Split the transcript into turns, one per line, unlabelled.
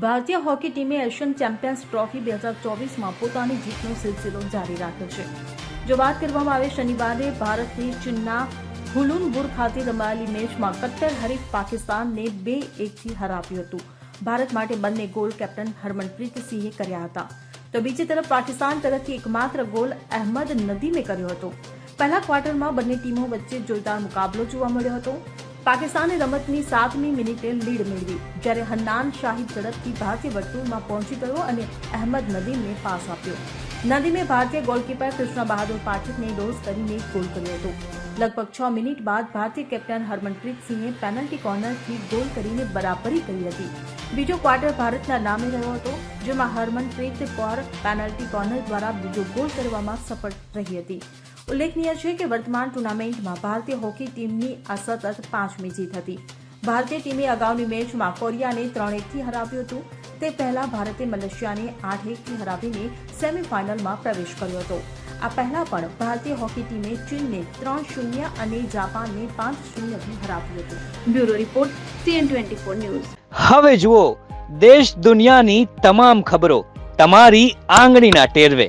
ભારતીય હોકી ટીમે Asian champions trophy બે હજાર ચોવીસમાં પોતાની જીતનો સિલસિલો જારી રાખ્યો છે. જો વાત કરવામાં આવે શનિવારે ભારતની ચીનના હુલુનબુર ખાતે રમાયેલી મેચમાં કટ્ટર હરીફ પાકિસ્તાનને બે એકથી હરાવ્યું હતું. ભારત માટે બંને ગોલ કેપ્ટન હરમનપ્રીત સિંહે કર્યા હતા. તો બીજી તરફ પાકિસ્તાન તરફથી એકમાત્ર ગોલ અહેમદ નદીમે કર્યો હતો. પહેલા ક્વાર્ટરમાં બંને ટીમો વચ્ચે જોરદાર મુકાબલો જોવા મળ્યો હતો. પાકિસ્તાને રમતની સાતમી મિનિટે લીડ મેળવી. જ્યારે હન્નાન શાહી ઝડપથી ભારતીય વર્તુળમાં પહોંચી ગયો અને અહેમદ નદીમને પાસ આપ્યો. નદીમે ભારતીય ગોલકીપર કૃષ્ણ બહાદુર પાઠકને ડોઝ કરીને ગોલ કર્યો હતો. લગભગ છ મિનિટ બાદ ભારતીય કેપ્ટન હરમનપ્રીત સિંહે પેનલ્ટી કોર્નરથી ગોલ કરીને બરાબરી કરી હતી. બીજો ક્વાર્ટર ભારતના નામે રહ્યો હતો, જેમાં હરમનપ્રીત કૌર પેનલ્ટી કોર્નર દ્વારા બીજો ગોલ કરવામાં સફળ રહી હતી. ઉલ્લેખનીય છે કે વર્તમાન ટુર્નામેન્ટમાં ભારતીય હોકી ટીમની આ સતત પાંચમી જીત હતી. ભારતીય ટીમે અગાઉની મેચમાં કોરિયાને ત્રણ એકથી હરાવ્યું હતું. તે પહેલા ભારતે મલેશિયાને આઠ એકથી હરાવીને સેમીફાઇનલમાં પ્રવેશ કર્યો હતો. આ પહેલા પણ ભારતીય હોકી ટીમે ચીનને ત્રણ શૂન્ય અને જાપાનને પાંચ શૂન્યથી હરાવ્યું હતું.
Bureau report, CN twenty four news.
હવે જુઓ, દેશ દુનિયાની તમામ ખબરો તમારી આંગળીના ટેરવે.